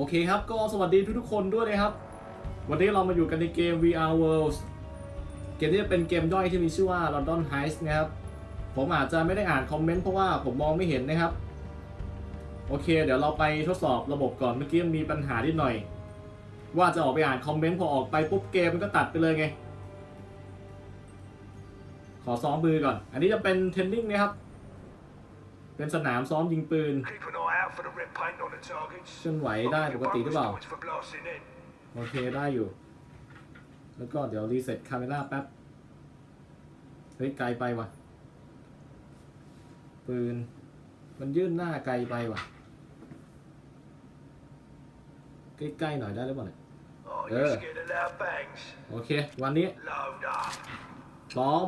โอเคครับ ก็สวัสดีทุกๆคนด้วยนะครับ วันนี้เรามาอยู่กันในเกม VR Worlds เกมนี้จะเป็นเกมย่อยที่มีชื่อว่า London Heist นะครับ ผมอาจจะไม่ได้อ่านคอมเมนต์เพราะว่าผมมองไม่เห็นนะครับ โอเค เดี๋ยวเราไปทดสอบระบบก่อนเมื่อกี้มีปัญหานิดหน่อย ว่าจะออกไปอ่านคอมเมนต์พอออกไปปุ๊บเกมมันก็ตัดไปเลยไง ขอซ้อมมือก่อน อันนี้จะเป็นเทนนิ่งนะครับ เป็นสนามซ้อมยิงปืน Keep an eye out for the red paint on the targets. เคลื่อนไหวได้ปกติหรือเปล่า Bonus points for blasting in. โอเคได้อยู่ แล้วก็เดี๋ยวรีเซ็ตคาเมราแป๊บ เฮ้ยไกลไปว่ะ ปืน มันยื่นหน้าไกลไปว่ะ ใกล้ๆหน่อยได้หรือเปล่าเนี่ย Oh, Yeah. you're scared of loud bangs? โอเค วันนี้ Load up. พร้อม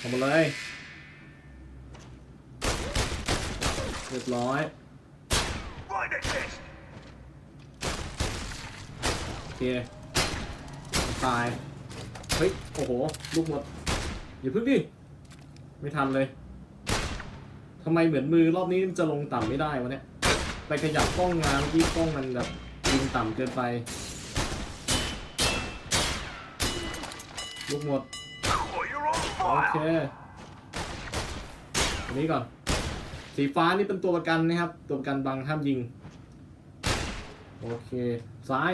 ทำมาเลย เรียบร้อยโอเคตาย เฮ้ย โอ้โห ลูกหมด อย่าพึ่งดิ ไม่ทันเลยทำไมเหมือนมือรอบนี้จะลงต่ำไม่ได้วะเนี่ย ไปขยับกล้องงานที่กล้องมันแบบยิงต่ำเกินไป ลูกหมด โอเคอันนี้ก่อน สีฟ้านี่เป็นตัวประกันนะครับ ตัวประกันบังห้ามยิง โอเค ซ้าย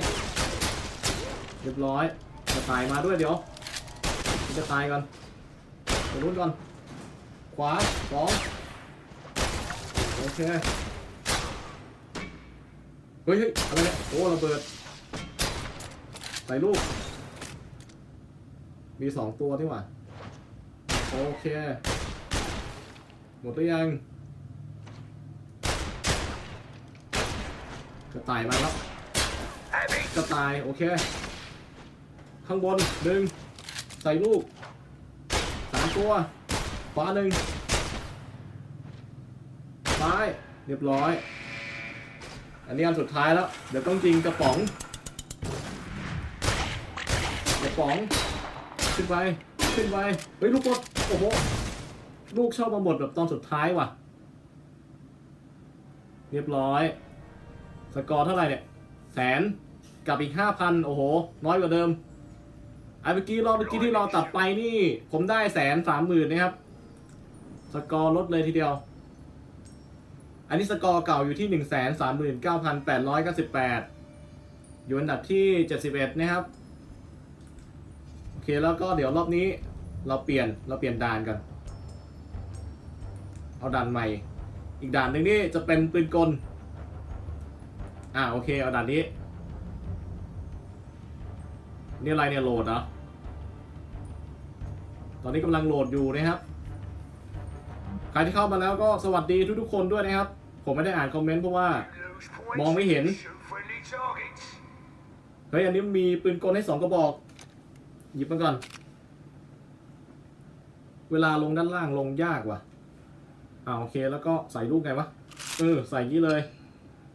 เรียบร้อยจะตายมาด้วยเดี๋ยวจะตายก่อนไปรุ่นก่อน ขวาสองโอเคเฮ้ยเฮ้ยอะไรเนี่ยโอ้ระเบิด ใส่ลูก มีสองตัวที่หว่า โอเค หมดหรือยัง กระต่ายมาแล้ว Heavy. กระต่ายโอเค ข้างบนหนึ่งใส่ลูกสามตัวขวาหนึ่งซ้ายเรียบร้อย อันนี้อันสุดท้ายแล้ว เดี๋ยวต้องยิงกระป๋อง กระป๋อง ขึ้นไป ขึ้นไป เฮ้ยลูกบดโอ้โห ลูกชอบมาหมดแบบตอนสุดท้ายว่ะ เรียบร้อย สกอร์เท่าไหร่เนี่ย แสนกับอีกห้าพันโอ้โห น้อยกว่าเดิมไอ้เมื่อกี้รอบเมื่อกี้ที่เราตัดไปนี่ ผมได้แสนสามหมื่นนะครับ สกอร์ลดเลยทีเดียว อันนี้สกอร์เก่าอยู่ที่หนึ่งแสนสามหมื่นเก้าพันแปดร้อยเก้าสิบแปดอยู่อันดับที่เจ็ดสิบเอ็ดนะครับ โอเคแล้วก็เดี๋ยวรอบนี้เราเปลี่ยนเราเปลี่ยนด่านกัน เอาด่านใหม่ อีกด่านหนึ่งนี่จะเป็นปืนกล อ่าโอเคเอาด่านนี้ นี่อะไรเนี่ยโหลดเหรอ ตอนนี้กำลังโหลดอยู่นะครับ ใครที่เข้ามาแล้วก็สวัสดีทุกๆคนด้วยนะครับ ผมไม่ได้อ่านคอมเมนต์เพราะว่า มองไม่เห็น เฮ้ยอันนี้มีปืนกลให้สองกระบอก หยิบมาก่อน เวลาลงด้านล่างลงยากว่ะอ่าโอเคแล้วก็ใส่ลูกไงวะ เออใส่ยี่เลย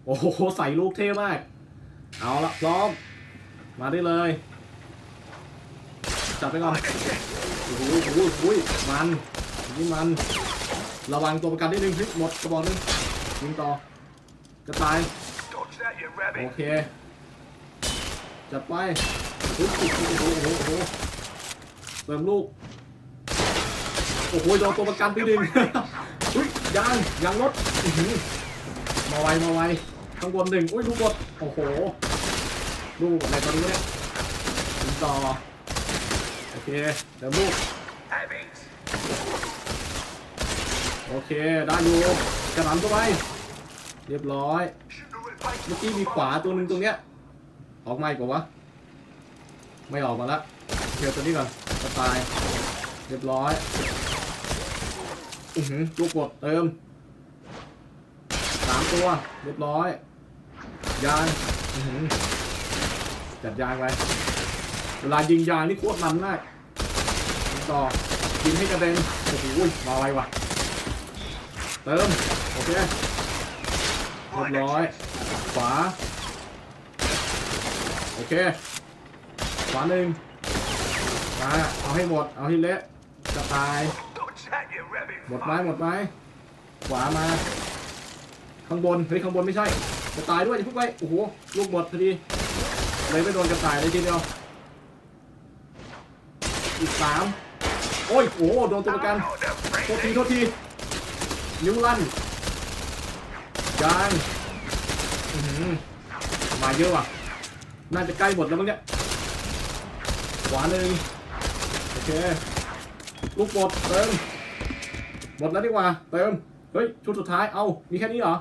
โอ้โห ใส่ลูกเท่มาก เอาละพร้อม มาได้เลย จับไปก่อนโอ้โหโอ้โหโอ้ยมันนี่มัน ระวังตัวประกันนิดนึงพิษหมดกระบอกนึงยิงต่อกระต่าย โอเค จัดไปโอ้โหโอ้โหโอ้โหเติมลูก โอ้โหโดนตัวประกันไปดึงยยางยางรถมาไวมาไว ข้างบนหนึ่งอุ้ยลูกบดโอ้โหลูกอะไรตอนนี้เนี่ยยิงต่อโอเคเติมลูกโอเคได้อยู่กระหน่ำเข้าไปเรียบร้อยเมื่อกี้มีขวาตัวหนึ่งตรงเนี้ยออกมาอีกว่าวะไม่ออกมาละเคลียร์ตัวนี้ก่อนจะตายเรียบร้อยอือหือลูกกดเติมสามตัวเรียบร้อย ยางจัดยางไปเวลายิงยางนี่โคตรมันมากต่อยิงให้กระเด็นโอ้โหมาไวว่ะ เติม โอเคเรียบร้อย ขวา โอเค ขวาหนึ่งมาเอาให้หมด เอาให้เละจะตาย หมดไหมหมดไหมขวามา ข้างบน เฮ้ย ข้างบนไม่ใช่ กระต่ายด้วยอย่าพุ่งไปโอ้โหลูกหมดพอดีเลยไม่โดนกระต่ายเลยทีเดียวอีกสามโอ้ยโอ้โหโดนตัวประกันโทษทีโทษทีนิ้วลั่นยางอื้อหือมาเยอะว่ะน่าจะใกล้หมดแล้วมั้งเนี่ยขวาหนึ่งโอเคลูกหมดเติมหมดแล้วดีกว่าเติมเฮ้ยชุดสุดท้ายเอามีแค่นี้เหรอ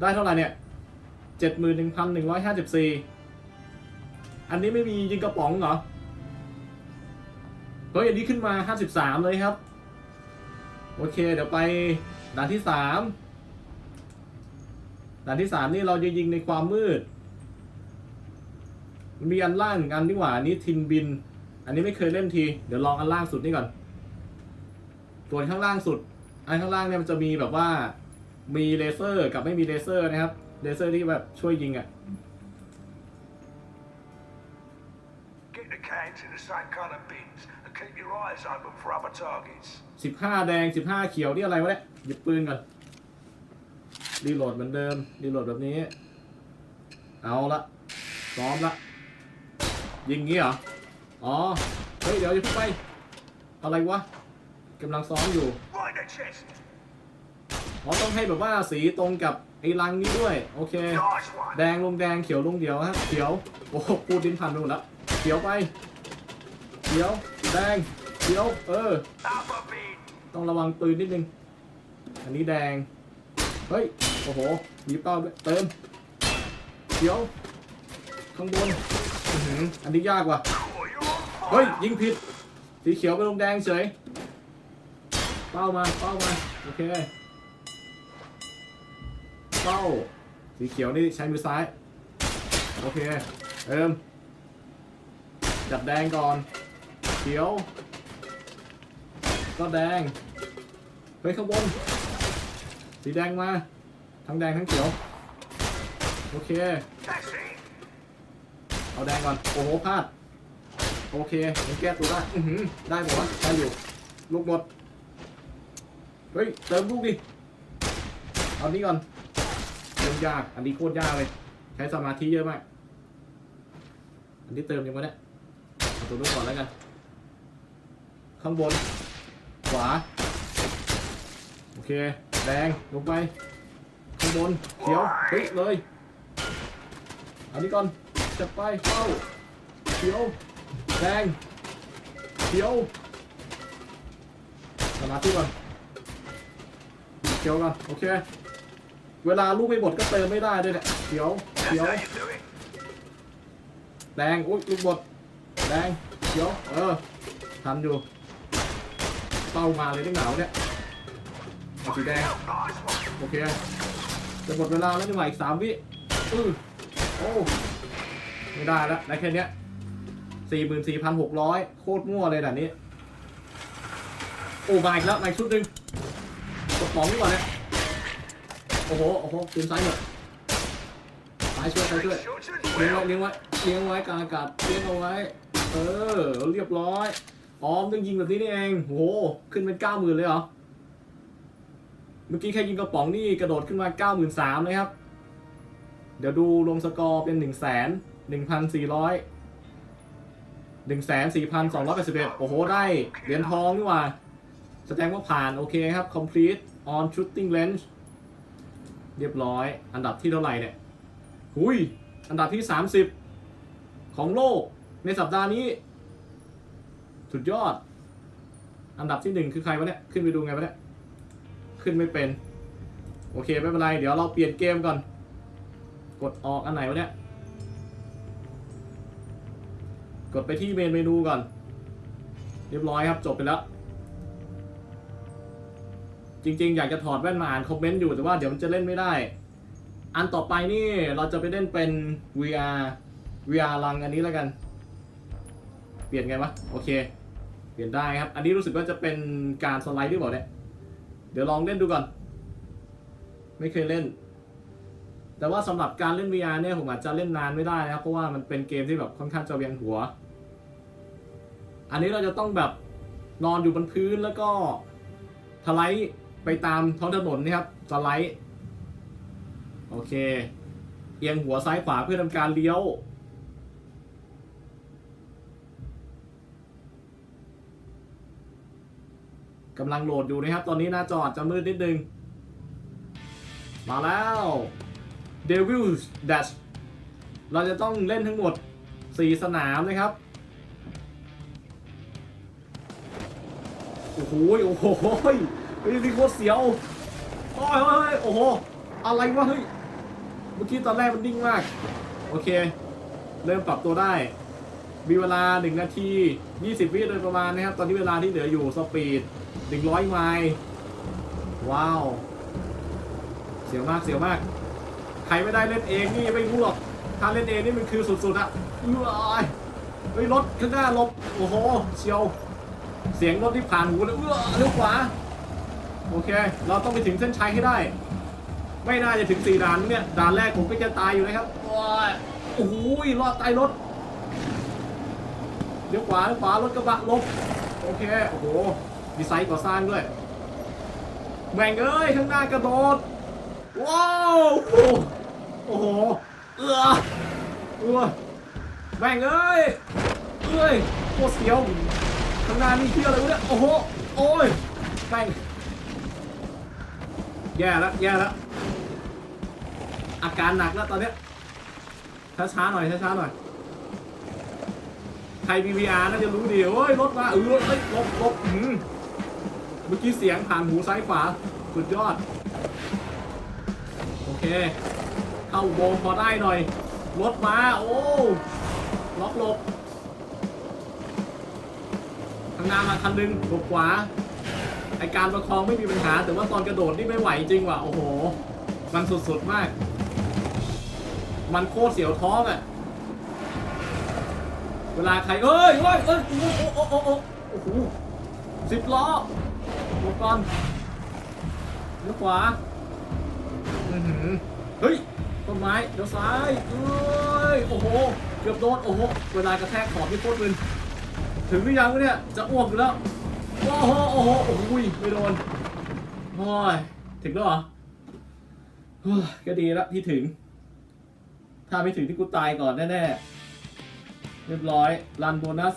ได้เท่าไหร่เนี่ยเจ็ดหมื่นหนึ่งพันหนึ่งร้อยห้าสิบสี่อันนี้ไม่มียิงกระป๋องเหรอเฮ้ยอันนี้ขึ้นมาห้าสิบสามเลยครับ โอเค เดี๋ยวไปด่านที่สามด่านที่สามนี่เราจะยิงในความมืด มีอันล่างหนึ่งอันนี่หว่าอันนี้ทินบิน อันนี้ไม่เคยเล่นที เดี๋ยวลองอันล่างสุดนี่ก่อนส่วนข้างล่างสุด อันข้างล่างเนี่ยมันจะมีแบบว่า มีเลเซอร์กับไม่มีเลเซอร์นะครับ เลเซอร์ที่แบบช่วยยิงอะ่ะ Get the cans in the same colour bins and keep your eyes open for other targets. สิบห้าแดงสิบห้าเขียวนี่อะไรวะเนี่ยหยิบปืนก่อนรีโหลดเหมือนเดิมรีโหลดแบบนี้ เอาละซ้อมละ ยิงงี้เหรอ อ๋อ เฮ้ย เดี๋ยวอย่าเพิ่งไป อะไรวะกำลังซ้อมอยู่ Right in the chest. อ๋อต้องให้แบบว่าสีตรงกับไอ้รังนี้ด้วย โอเค แดงลงแดงเขียวลงเดียวฮะเขียวโอ้โหพูดดินพันไปหมดแล้วเขียวไปเขียวแดงเขียวเออ ต้องระวังปืนนิดนึง อันนี้แดง เฮ้ย โอ้โหมีเป้าด้วยเติมเขียว ข้างบนอันนี้ยากว่ะเฮ้ย ยิงผิด สีเขียวไปลงแดงเฉย เป้ามา เป้ามา โอเค เป้า สีเขียวนี่ใช้มือซ้าย โอเคเติมจับแดงก่อน เขียว ก็แดง เฮ้ยข้างบน สีแดงมา ทั้งแดงทั้งเขียว โอเค เอาแดงก่อน โอ้โหพลาด โอเคยังแก้ตัวได้ อือหือได้หมดวะได้อยู่ ลูกหมด เฮ้ย เติมลูกดิ เอานี้ก่อน ติมยาก อันนี้โคตรยากเลย ใช้สมาธิเยอะมาก อันนี้เติมยังไงเนี่ยเอาตัวนู้นก่อนแล้วกัน ข้างบน ขวา โอเค แดง ลงไป ข้างบน เขียวเฮ้ยเลย อันนี้ก่อน จับไป เข้า เขียว แดง เขียว สมาธิก่อนเขียวก่อน โอเค เวลาลูกไม่หมดก็เติมไม่ได้ด้วยเนี่ยเขียวเขียวแดงอุ้ยลูกบดแดงเขียวเออทันอยู่เป้ามาเลยตั้งหนาวเนี่ยเอาสีแดงโอเคจะหมดเวลาแล้วนี่หว่าอีกสามวิอือโอ้ไม่ได้แล้วได้แค่เนี้ยสี่หมื่นสี่พันหกร้อยโคตรมั่วเลยด่านนี้ โอ้มาอีกแล้วมาอีกชุดหนึ่งกดป๋องนี่ก่อนเนี่ย โอ้โห โอ้โหปืนซ้ายหมดซ้ายช่วยซ้ายช่วยเลี้ยงไว้เลี้ยงไว้เลี้ยงไว้กลางอากาศเลี้ยงเอาไว้ เออ เรียบร้อยอ๋อมต้องยิงแบบนี้นี่เอง โห ขึ้นเป็นเก้าหมื่นเลยเหรอ เมื่อกี้แค่ยิงกระป๋องนี่กระโดดขึ้นมาเก้าหมื่นสามเลยครับ เดี๋ยวดูรวมสกอร์เป็นหนึ่งแสนหนึ่งพันสี่ร้อยหนึ่งแสนสี่พันสองร้อยแปดสิบเอ็ดโอ้โห ได้ เหรียญทองนี่หว่า แสดงว่าผ่าน โอเคครับ complete on shooting range เรียบร้อย อันดับที่เท่าไหร่เนี่ยหุยอันดับที่ 30 ของโลกในสัปดาห์นี้ สุดยอด อันดับที่หนึ่งคือใครวะเนี่ย ขึ้นไปดูไงวะเนี่ย ขึ้นไม่เป็น โอเค ไม่เป็นไร เดี๋ยวเราเปลี่ยนเกมก่อน กดออกอันไหนวะเนี่ย กดไปที่เมนเมนูก่อน เรียบร้อยครับ จบไปแล้ว จริงๆ อยากจะถอดแว่นมาอ่านคอมเมนต์อยู่แต่ว่าเดี๋ยวมันจะเล่นไม่ได้ อันต่อไปนี่เราจะไปเล่นเป็น VR VR ลังอันนี้แล้วกัน เปลี่ยนไงวะโอเค เปลี่ยนได้ครับ อันนี้รู้สึกว่าจะเป็นการสไลด์หรือเปล่าเนี่ยเดี๋ยวลองเล่นดูก่อน ไม่เคยเล่น แต่ว่าสำหรับการเล่น VR เนี่ยผมอาจจะเล่นนานไม่ได้นะครับ เพราะว่ามันเป็นเกมที่แบบค่อนข้างจะเวียนหัว อันนี้เราจะต้องแบบนอนอยู่บนพื้นแล้วก็ถลาย ไปตามท้องถนนนะครับสไลด์โอเค เอียงหัวซ้ายขวาเพื่อทำการเลี้ยว กำลังโหลดอยู่นะครับ ตอนนี้หน้าจอจะมืดนิดนึง มาแล้ว Devil's Dash เราจะต้องเล่นทั้งหมด 4 สนามนะครับ โอ้โห โอ้โห ฮ้ยนี่โคตรเสียวโอ้ยเฮ้ยโอ้โห อะไรวะเฮ้ย เมื่อกี้ตอนแรกมันนิ่งมาก โอเค เริ่มปรับตัวได้ มีเวลา 1 นาที 20 วิโดยประมาณนะครับ ตอนนี้เวลาที่เหลืออยู่สปีด 100 ไมล์ ว้าว เสียวมาก เสียวมาก ใครไม่ได้เล่นเองนี่ไม่รู้หรอก ถ้าเล่นเองนี่มันคือสุดๆอะอื้อเฮ้ยรถข้างหน้าลบ โอ้โห เชียว เสียงรถที่ผ่านหูเลยเอื้อเลี้ยวขวา โอเค เราต้องไปถึงเส้นชัยให้ได้ ไม่น่าจะถึงสี่ด่านเนี่ย ด่านแรกผมก็จะตายอยู่นะครับโอ้ยโอ้โหรอดใต้รถเลี้ยวขวาเลี้ยวขวารถกระบะหลบ โอเค โอ้โหดีไซน์ก่อสร้างด้วย แม่งเอ้ย ข้างหน้ากระโดด ว้าว โอ้โห เอือเอือแม่งเอ้ยเอ้ยโคตรเสียว ข้างหน้านี่เที่ยอะไรวะเนี่ย โอ้โห โอ้ยแม่ง แย่แล้วแย่แล้วอาการหนักแล้วตอนเนี้ยช้าๆหน่อยช้าๆหน่อยใคร VVR น่าจะรู้ดีเฮ้ยรถมาเออเอ้ยลบลบอื้อหือเมื่อกี้เสียงผ่านหูซ้ายขวาสุดยอด โอเค เข้าอุโมงพอได้หน่อย รถมา โอ้ล็อกหลบข้างหน้ามาคันหนึงหลบขวา ไอการประคองไม่มีปัญหา แต่ว่าตอนกระโดดนี่ไม่ไหวจริงว่ะ โอ้โห มันสุดๆมาก มันโคตรเสียวท้องอะ่ะ เวลาใครเอ้ยเอ้ยเอ้ยโอ้โหโอ้โหโอ้โอ้โหสิบล้อหลบก่อนเลี้ยวขวาอื้อหือเฮ้ยต้นไม้เดี๋ยวซ้ายเอ้ยโอ้โห เกือบโดน โอ้โห เวลากระแทกขอบนี่โคตรมึนถึงหรือยังวะเนี่ย จะอ้วกอยู่แล้ว โอ้โหโอ้โหโอ้โหไม่โดนโอ้ยถึงแล้วเหรอก็ดีล้วที่ถึง ถ้าไม่ถึงที่กูตายก่อนแน่ๆ เรียบร้อย รันโบนัส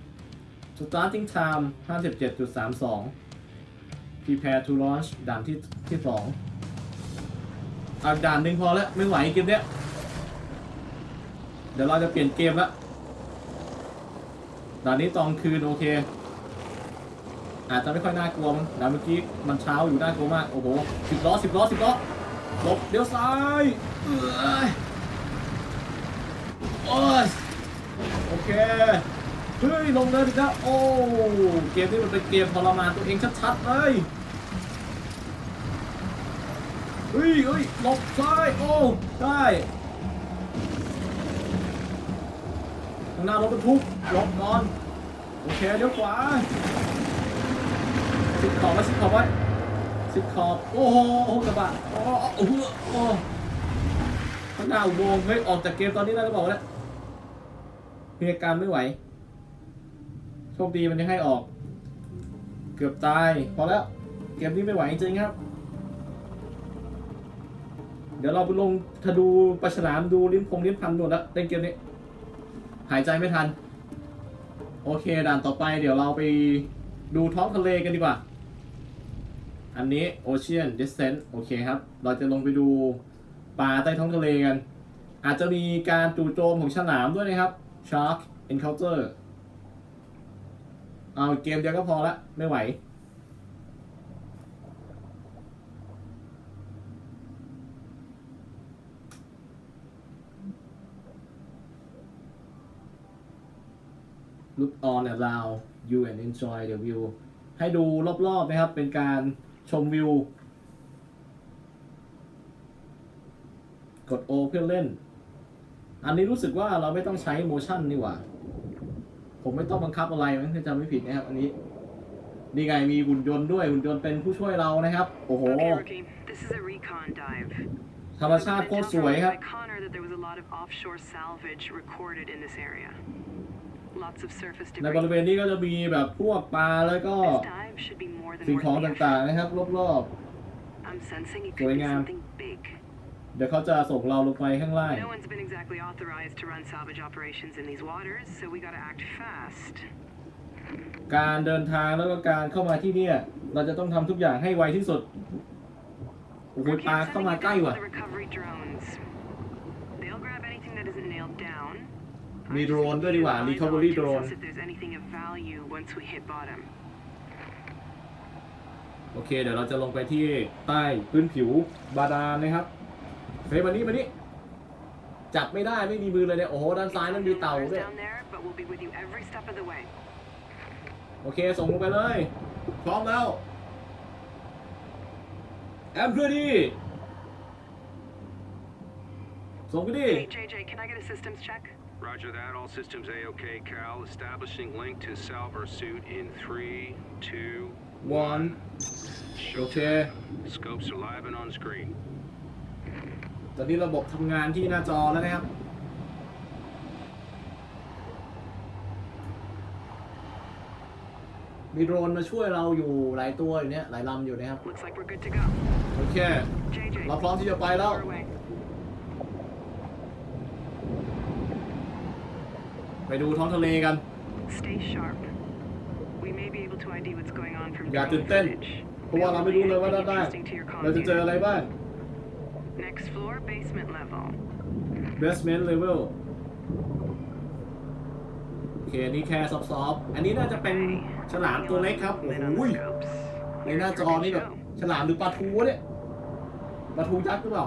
25 starting time 57.32 prepare to launch ด่านที่ที่สองอาด่านหนึ่งพอแล้ว ไม่ไหวเกมเนี้ย เดี๋ยวเราจะเปลี่ยนเกมละด่านนี้ตอนคืน โอเค อาจจะไม่ค่อยน่ากลัวมั้งด่เมื่อกี้มันเช้าอยู่น่ากลัวมาก โอ้โหสิบล้อสิบล้อสิบล้อหลบเดี๋ยวซ้ายเอ้ยโอ้ยโอเค เฮ้ย ลงเลยดิจ้าโอ้ เกมนี้มันเป็นเกมทรมานตัวเองชัดๆเลยเฮ้ยเฮ้ยหลบซ้าย โอ้ ได้ข้างหน้ารถบรรทุกหลบก่อน โอเค เดี๋ยวขวา สิบขอบไว้สิบขอบไว้สิบขอบโอ้โหกระบะโอ้โหโอ้โหโอ้ข้างหน้าอุโมงค์เฮ้ยออกจากเกมตอนนี้ได้หรือเปล่าวมีอาการไม่ไหว โชคดีมันยังให้ออก เกือบตายพอแล้ว เกมนี้ไม่ไหวจริงครับ เดี๋ยวเราไปลงถ้าดูปลาฉลามดูลิ้นพงลิ้นพันหมดแล้วเล่นเกมนี้ หายใจไม่ทัน โอเคด่านต่อไปเดี๋ยวเราไปดูท้องทะเลกันดีกว่า อันนี้ Ocean Descent โอเคครับ เราจะลงไปดูปลาใต้ท้องทะเลกัน อาจจะมีการจู่โจมของฉลามด้วยนะครับ Shark Encounter เอาเกมเดียวก็พอละ ไม่ไหว Look on around you and enjoy the view ให้ดูรอบๆนะครับ เป็นการ ชมวิว กด O เพื่อเล่น อันนี้รู้สึกว่าเราไม่ต้องใช้ motion นี่หว่า ผมไม่ต้องบังคับอะไรมั้งถ้าจำไม่ผิดนะครับ อันนี้นี่ไงมีหุ่นยนต์ด้วยหุ่นยนต์เป็นผู้ช่วยเรานะครับ โอ้โห Okay, rookie. This is a recon dive. ธรรมชาติโคตรสวยครับ ใน debris. บริเวณนี้ก็จะมีแบบพวกปลาแล้วก็ This dive should be more than สิ่ง worth ของ the ต่าง effort. ๆนะครับ รอบ I'm sensing it ส could วย be งาม something big. ๆเดี๋ยวเขาจะส่งเราลงไปข้างล่าง No one's been exactly authorized to run salvage operations in these waters, so we gotta act fast. การเดินทางแล้วก็การเข้ามาที่เนี่ย เราจะต้องทำทุกอย่างให้ไวที่สุด โอ้โห Rookie, ปลา I'm เข้า sending มา you ใกล้ down ว่ะ with the recovery drones. They'll grab anything that isn't nailed down. มี I โดร just น need ด้วย you ดี to กว่า eyes recovery on to drone assess if there's anything of value once we hit bottom. โอเค เดี๋ยวเราจะลงไปที่ใต้พื้นผิวบาดาลนะครับเฮ้ยมานี่มานี่จับไม่ได้ไม่มีมือเลยเนี่ยโอ้โหด้านซ้ายนั่นมีเต่า Ours ด้วย down there, but we'll be with you every step of the way. โอเค ส่งลงไปเลย พร้อมแล้ว แอมเพื่อดีส่งไปดิ Hey, JJ, can I get a systems check? Roger that. All systems A-OK, Cal. Establishing link to salver suit in three, two, one โอเค Scopes are live and on screen. ตอนนี้ระบบทำงานที่หน้าจอแล้วนะครับ มีโดรนมาช่วยเราอยู่หลายตัวอยู่เนี่ยหลายลำอยู่นะครับ Looks like we're good to go. โอเค JJ, เราพร้อมที่จะไปแล้ว ไปดูท้องทะเลกัน Stay sharp. We may be able to ID what's going on from อย่า drone ตื่นเต้น footage. เพราะว่าเราไม่รู้เลยว่าด้านล่าง Interesting to your เราจะเจออะไร commune. บ้าง Next floor, basement level. basement level โอเคอันนี้แค่ซอฟๆอันนี้น่าจะเป็นฉลามตัวเล็กครับโอ้ Lit โห on the scopes. ในหน้าจอนี่แบบ ฉลามหรือปลาทูเนี่ย ปลาทูยักษ์หรือเปล่า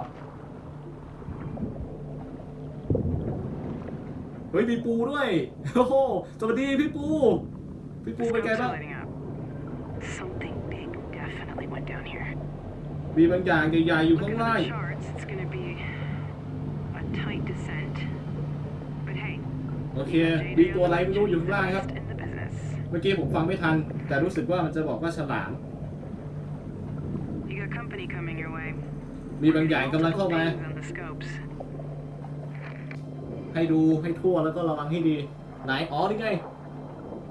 ฮ้ยมีปูด้วย โอ้โหสวัสดีพี่ปู พี่ปูเป็นไง Scopes บ้า are ง lighting up. Something big definitely went down here. มีบางอย่างใหญ่ๆอยู่ข้าง Looking ล่าง at the charts, it's gonna be a tight descent. But hey, โอเค JJ มีตัวอะไรไม่รู้อยู่ข้างล่างครับ best in the business. เมื่อกี้ผมฟังไม่ทัน แต่รู้สึกว่ามันจะบอกว่าฉลาม You got company coming your way. มีบางอย่างกำลังเข้ามา Multiple pings on the scopes. ให้ดูให้ทั่วแล้วก็ระวังให้ดี ไหน อ๋อ นี่ไง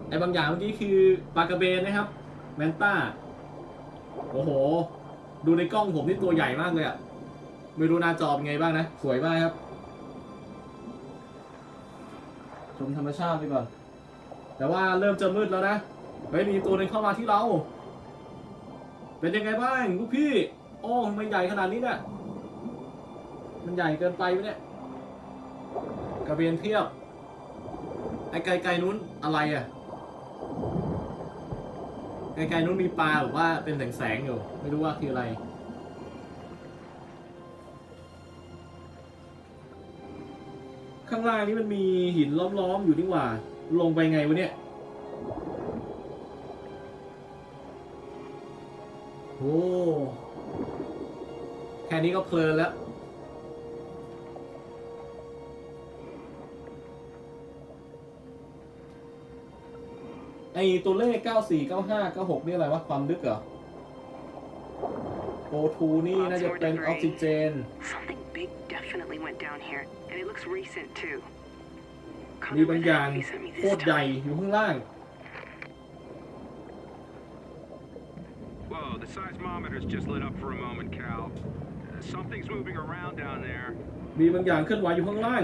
ไอ้บางอย่างเมื่อกี้คือปลากระเบนนะครับ แมนต้า โอ้โห ดูในกล้องผมนี่ตัวใหญ่มากเลยอะไม่รู้หน้าจอเป็นไงบ้างนะ สวยมากครับ ชมธรรมชาติไปก่อน แต่ว่าเริ่มจะมืดแล้วนะเฮ้ยมีตัวหนึงเข้ามาที่เรา เป็นยังไงบ้างลูกพี่ โอ้ทำไมใหญ่ขนาดนี้เนี่ย มันใหญ่เกินไปไหมเนี่ย กระเบียนเทียบ ไอ้ไกลๆนู้นอะไรอะ ไกลๆนู้นมีปลาหรือว่าเป็นแสงๆอยู่ ไม่รู้ว่าคืออะไร ข้างล่างนี้มันมีหินล้อมๆอยู่นี่หว่า ลงไปไงวะเนี่ยโอ้แค่นี้ก็เพลินแล้ว ไอตัวเลข 94 95 96 นี่อะไรวะ ความลึกเหรอ O2 นี่น่าจะเป็นออกซิเจน Something big definitely went down here, and it looks recent too. มีบางอย่าง Conrad sent me โค this ตรใหญ่ time. อยู่ข้างล่าง Whoa, the seismometer's just lit up for a moment, Cal. Uh, something's moving around down there. มีบางอย่างเคลื่อนไหวอยู่ข้างล่าง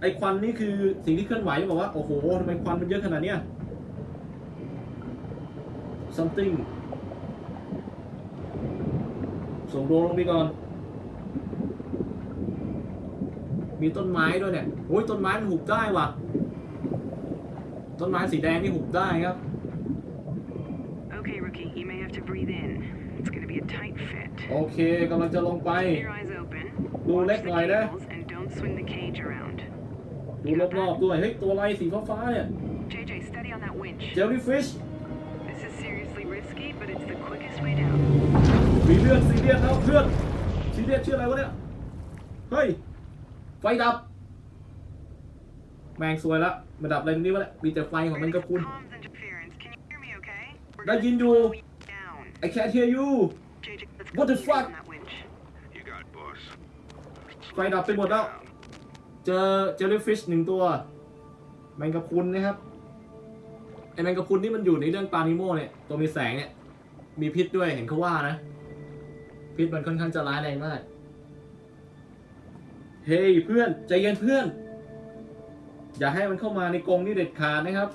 ไอควันนี่คือสิ่งที่เคลื่อนไหวบอกว่าโอ้โหทำไมควันมันเยอะขนาดเนี้ย something ส่งโดรนลงไปก่อน มีต้นไม้ด้วยเนี่ยโอ้ยต้นไม้มันหุบได้ว่ะ ต้นไม้สีแดงนี่หุบได้ครับ Okay, rookie, you may have to breathe in. It's gonna be a tight fit. โอเคกำลังจะลงไป Keep your eyes open. Đồ Watch lết the ngoài đấy. cables and don't swing the cage around. ดูรอบๆด้วย เฮ้ย ตัวอะไรสีฟ้าๆเนี่ย JJ, steady on that winch. เจลลี่ฟิช This is seriously risky, but it's the quickest way down. มีเลือดซีเรียสแล้วเพื่อนซีเรียสชื่ออะไรวะเนี่ย เฮ้ย ไฟดับ แมงซวยละมันดับอะไรตรงนี้วะเนี่ยมีแต่ไฟของมันกระพุน Comms interference. Can you hear me okay? We're ได้ gonna ยินอยู่ slow you down. I can't hear you JJ, let's What go the easy fuck? on that winch. You got it, boss. ไฟดับไปหมดแล้ว เจอเจลลี่ฟิชหนึ่งตัว แมงกะพรุนนะครับไอแมงกะพรุนที่มันอยู่ในเรื่องปลานิโมเนี่ยตัวมีแสงเนี่ย มีพิษด้วยเห็นเขาว่านะ พิษมันค่อนข้างจะร้ายแรงมาก เฮ้ยเพื่อนใจเย็นเพื่อน อย่าให้มันเข้ามาในกรงนี่เด็ดขาดนะครับ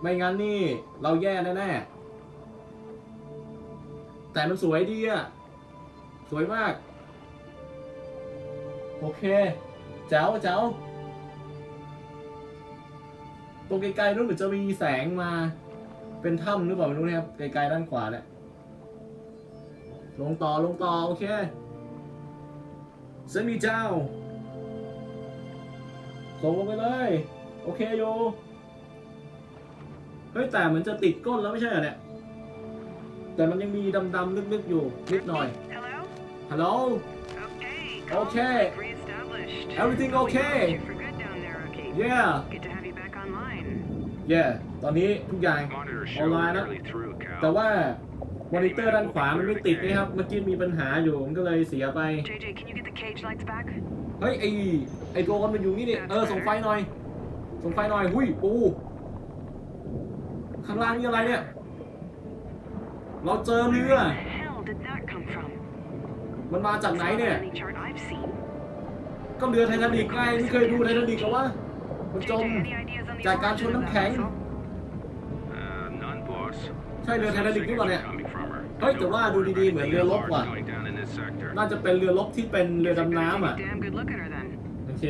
ไม่งั้นนี่เราแย่แน่ๆแต่มันสวยดีอะสวยมาก โอเค เจ้าเจ้าตรงไกลๆนู้นเหมือนจะมีแสงมา เป็นถ้ำหรือเปล่าไม่รู้นะครับไกลๆด้านขวาเนี่ยลงต่อลงต่อโอเคเซมีเจ้าส่งลงไปเลย โอเคโยเฮ้ยแต่เหมือนจะติดก้นแล้วไม่ใช่เหรอเนี่ยแต่มันยังมีดำๆลึกๆอยู่นิดหน่อย Hello? ฮัลโหล Okay. Okay. contact Reestablished. Everything Thought we okay? lost you For good down there, Rookie. yeah Good to have you back online. yeah ตอนนี้ทุกอย่าง Monitor อ show อนไลน์ we're แล้ว nearly through, Cal. แต่ว่า มอนิเตอร์ด้านขวามันไม่ติดนะครับ เมื่อกี้มีปัญหาอยู่ มันก็เลยเสียไป JJ, can you get the cage lights back? เฮ้ย ไอไอโดรนมันอยู่นี่นี่ เออ ส่งไฟหน่อย ส่งไฟหน่อย หุยปู ข้างล่างนี่อะไรเนี่ย เราเจอเรือ Where the hell did that come from? มันมาจากไหน It's not เนี่ย ก็เรือไททานิกไงไม่เคยดูไททานิกเหรอวะมันจ JJ, ม any ideas on the จากการช origin น of น้ำ that แข็ง vessel? Uh, none, boss. ใช่เรือไททานิกหรือเปล่าเนี่ย Coming from her. เฮ้ยแต่ว่าดูดีๆเหมือนเรือรบว่ะ Going down in this sector. น่าจะเป็นเรือรบที่เป็นเรือ Guess I ดำ better น้ำ take อะ a damn good look at her then. โอเค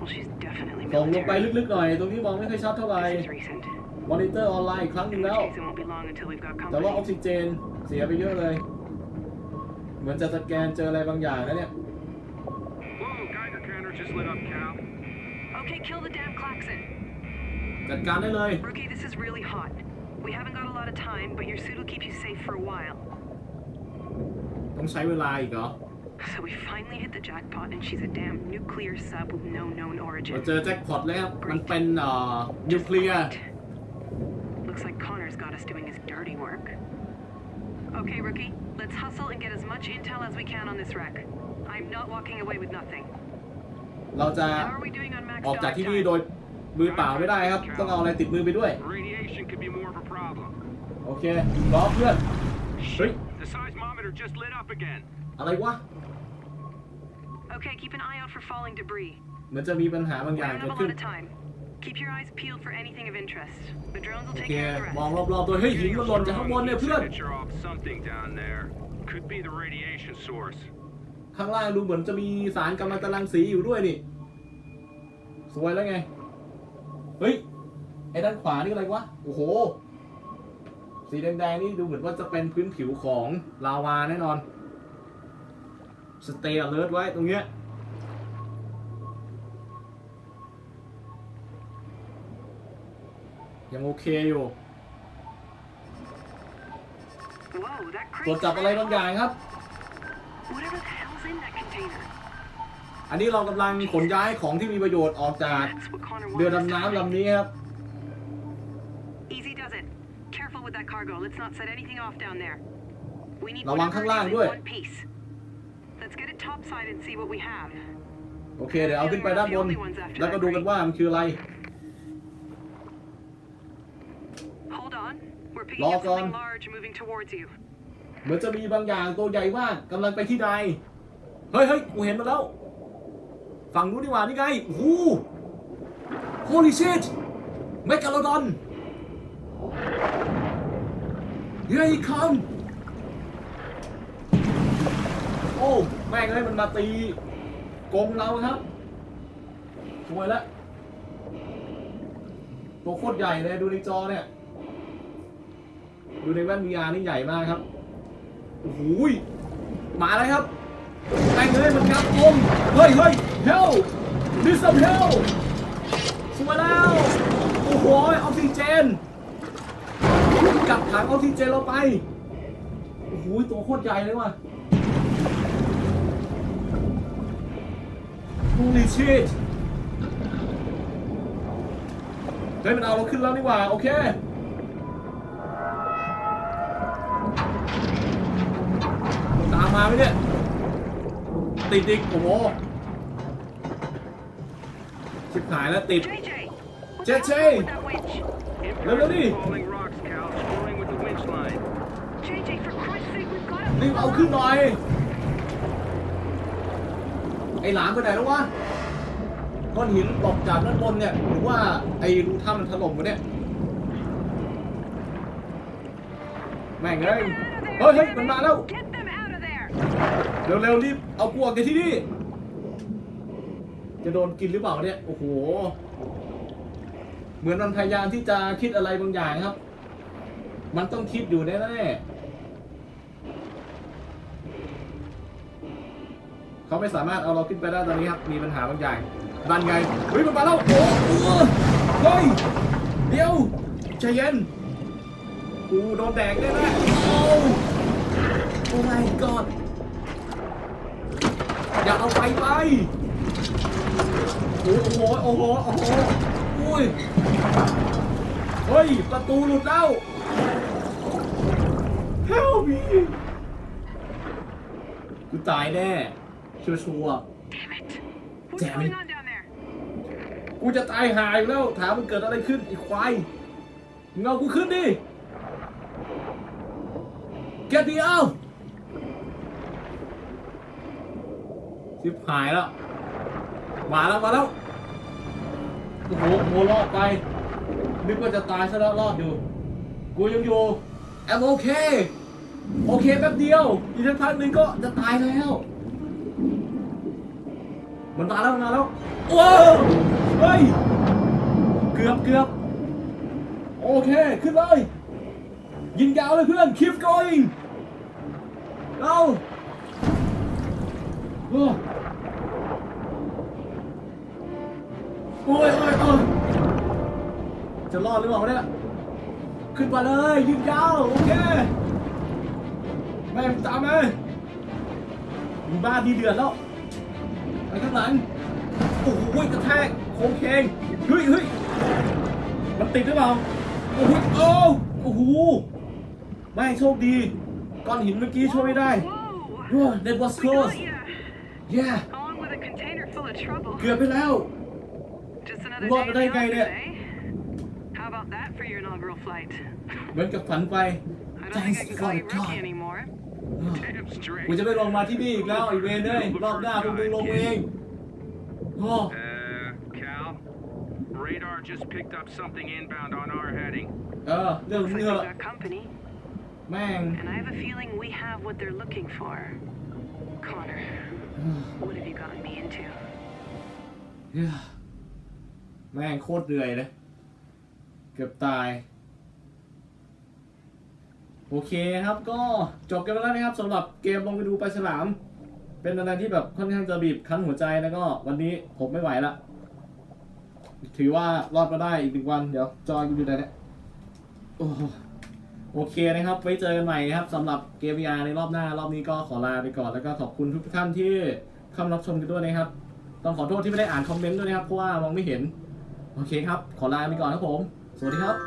Well, she's definitely ส่งลงไป military. ลึกๆหน่อย ตรงนี้มองไม่ค่อยชัดเท่าไหร่ This is recent. มอนิเตอร์ออนไลน์อีกครั้งหนึ In ง which แล้ว case, it won't be long until we've got แต่ว่าอ company. อกซิเจนเสียไปเยอะเลย เหมือนจะสแกนเจออะไรบางอย่างนะเนี่ย Whoa, Geiger counter just lit up, Cal. Okay, kill the damn klaxon. จัดการได้เลย Rookie, this is really hot. We haven't got a lot of time, but your suit will keep you safe for a while. ต้องใช้เวลาอีกเหรอ So we finally hit the jackpot, and she's a damn nuclear sub with no known เรา origin. เจอแจ็คพอตแล้วครับ มันเป็นเอ่อนิวเคลียร์ Looks like Connor's got us doing his dirty work. Okay, Rookie, let's hustle and get as much intel as we can on this wreck. I'm not walking away with nothing. เราจะ How are we doing on max ออกจาก dive ที่นี่ time? โดยมือเปล่าไม่ได้ครับ ต้องเอาอะไรติดมือไปด้วย Radiation could be more of a problem. โอเครอเพื่อนเฮ้ย The seismometer just lit up again. อะไรวะ Okay, keep an eye out for falling debris. เหมือนจะมีปัญหาบางอ We ย่าง don't เกิด have a ขึ้น lot of time. Keep your eyes peeled for anything of interest. The drones will โอ take เค care of the มอง rest. รอบๆตัวเฮ้ยหินมันหล่นจากข้างบนเนี่ยเพื่อน Signature off something down there. Could be the radiation source. ข้างล่างดูเหมือนจะมีสารกำมะตรังสีอยู่ด้วยนี่ สวยแล้วไง เฮ้ย ไอ้ด้านขวานี่อะไรวะ โอ้โห สีแดงๆนี่ดูเหมือนว่าจะเป็นพื้นผิวของลาวาแน่นอน สเตย์อเลิร์ไว้ตรงเนี้ยยังโอเคอยู่ Whoa, that ตรวจ crate's จับอะไร red บาง hot. อย่างครับ อันนี้เรากำลังขนย้ายของที่มีประโยชน์ออกจาก That's what Connor เรือ wanted us ดำ to น้ำ find. ลำนี้ครับ Easy does it. Careful with that cargo. Let's not set anything off down there. We need ระวัง whatever ข้าง it ล่าง is in ด้วย one piece. Let's get it topside and see what we have. โอเค เดี๋ยวเอาขึ้นไปด้านบน แล้วก็ดูกันว่ามันคืออะไร Hold on. We're picking Log up something on. large moving towards you. เหมือนจะมีบางอย่างตัวใหญ่มากกำลังไปที่ใด เฮ้ยเฮ้ยกูเห็นมาแล้ว ฝั่งนู้นดีกว่านี่ไงโอ้โห holy shit เมกาโลดอน here he come โอ้แม่งเลยมันมาตีกงเราครับสวยแล้วตัวโคตรใหญ่เลยดูในจอเนี่ยดูในแว่น VR นี่ใหญ่มากครับโอ้โหยมาแล้วครับ แม่งเลยมันงับกลมเฮ้ยเฮ้ยเฮลดิสเฮลสวยแล้ว โอ้โห ออกซิเจนกลับถังออกซิเจนเราไป โอ้โห ตัวโคตรใหญ่เลยว่ะ Holy shit เฮ้ยมันเอาเราขึ้นแล้วนี่หว่า โอเคตามมาไหมเนี่ย ติดอีกโอ้โหชิบหายแล้วติด JJ! What JJ! the hell's wrong with that winch? Look at Impact me. of falling rocks, Cal. Screwing with the winch line. JJ, for Christ's sake, we've got รี to บเอาขึ้นหน่อย ไอ้หลามไปไหนแล้ววะก้อนหินตกจากด้านบนเนี่ยหรือว่าไอ้รูถ้ำมันถล่มวะเนี่ย แม่งเอ้ยเฮ้ยเฮ้ย มันมาแล้ว Get them out of there! เร็วๆรีบ เอากูออกจากที่นี่ จะโดนกินหรือเปล่าเนี่ย โอ้โห เหมือนมันพยายามที่จะคิดอะไรบางอย่างครับ มันต้องคิดอยู่แน่ๆเขาไม่สามารถเอาเราขึ้นไปได้ตอนนี้ครับ มีปัญหาบางอย่างดันไง เฮ้ย มันมาแล้วโอ้โหเฮ้ย เดี๋ยวใจเย็นกูโดนแดกแน่ๆโอ้ โอ้ my god อย่าเอาไปไป โอ้โห โอ้โห โอ้โหอุ้ย เฮ้ย ประตูหลุดแล้ว Help me กูตายแน่ ชัวชัวร์ Damn it! What's Damn going it. on down there? ๆกูจะตายหายแล้ว ถามมันเกิดอะไรขึ้นไอ้ควายมึงากูขึ้นดิ Get me out ชิบหายแล้ว มาแล้วมาแล้วโอ้โหโมรอดไป นึกว่าจะตายซะแล้วรอดอยู่ กูยังอยู่แอมโอเค โอเคแป๊บเดียว อีกสักพักหนึ่งก็จะตายแล้ว มันมาแล้วมันมาแล้วโอ้เฮ้ย เกือบเกือบโอเค ขึ้นเลย ยิงยาวเลยเพื่อน keep going เอาโอ้ โอ้ยโอ้ยโอ้ยจะรอดหรือเปล่าวะเนี่ย ขึ้นมาเลยยิงยาวโอเคแม่งตามมามึงบ้าดีเดือดแล้วไปข้างหลังโอ้โหกระแทกโค้งเคงเฮ้ยเฮ้ยมันติดหรือเปล่าโอ้โหโอ้โอ้โหไม่โชคดีก้อนหินเมื่อกี้ช่วยไม่ได้ Whoa! Whoa, that was We close. got ya! yeah Along with a container full of trouble. เกือบไปแล้ว Just another What day in did I the get office, it? eh? How about that for your inaugural flight? เหมือนกับฝันไป I don't think I Thanks can for call the you rookie time anymore. Damn straight. กูจะไม่ลงมาที่นี่อีกแล้วไอีเวนเลยรอบหน้าพวกมึงลงเองโอ้ Uh, Cal, radar just picked up something inbound on our heading. เออเรื่อง Looks ของ like เนื้อ we've got company. แม่ง And I have a feeling we have what they're looking for. Connor, what have you gotten me into? เหี้ย แม่งโคตรเหนื่อยเลยเกือบตาย โอเคครับก็จบกันแล้วนะครับสำหรับเกมลงไปดูปลาฉลาม เป็นอะไรที่แบบค่อนข้างจะบีบคั้นหัวใจแล้วก็วันนี้ผมไม่ไหวละถือว่ารอดมาได้อีกหนึ่งวันเดี๋ยวจอยกูอยู่ไหนเนี่ยโอ้โหโอเคนะครับ ไว้เจอกันใหม่นะครับสำหรับเกม VR ในรอบหน้ารอบนี้ก็ขอลาไปก่อนแล้วก็ขอบคุณทุกท่านที่เข้ามารับชมกันด้วยนะครับ ต้องขอโทษที่ไม่ได้อ่านคอมเมนต์ด้วยนะครับเพราะว่ามองไม่เห็น โอเคครับ ขอลาไปก่อนครับผม สวัสดีครับ